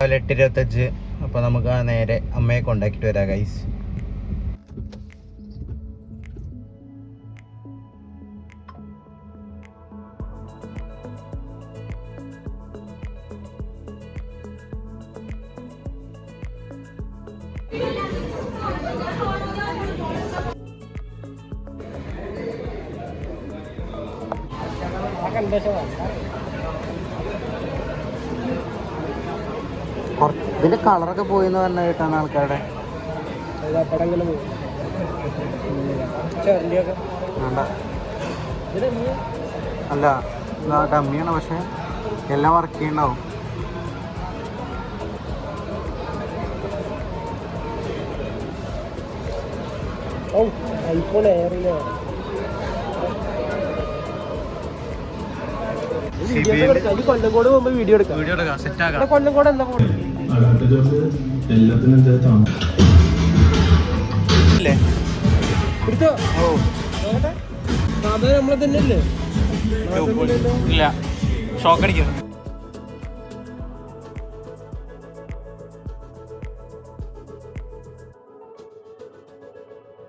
ഇരുപത്തഞ്ച് അപ്പോൾ നമുക്ക് ആ നേരെ അമ്മയെ കോണ്ടാക്ട് വരാം ഗൈസ് ഇതിന്റെ കളറൊക്കെ പോയി പോയിന്ന് പറഞ്ഞ കേട്ടാണ് ആൾക്കാരുടെ വേണ്ട. അല്ല ഡമ്മിയാണ് പക്ഷെ എല്ലാം വർക്ക് ചെയ്യണ്ടാവും. ഐഫോൺ എയറിലെ കൊല്ലംകോട് പോകുമ്പോ വീഡിയോ എടുക്കാം. വീഡിയോ എടുക്കാം. സെറ്റ് ഇവിടെ കൊല്ലംകോട് എന്താ ഫോൺ അടാത്ത ജോസ് എല്ലാത്തിനും എന്താ താമസം അല്ലേ? എടുത്തോ? ഓ. നോക്കട്ടെ സാധാരണ നമ്മളെ തന്നെ അല്ലേ ഇല്ല. ഷോക്ക് അടിക്കുന്നു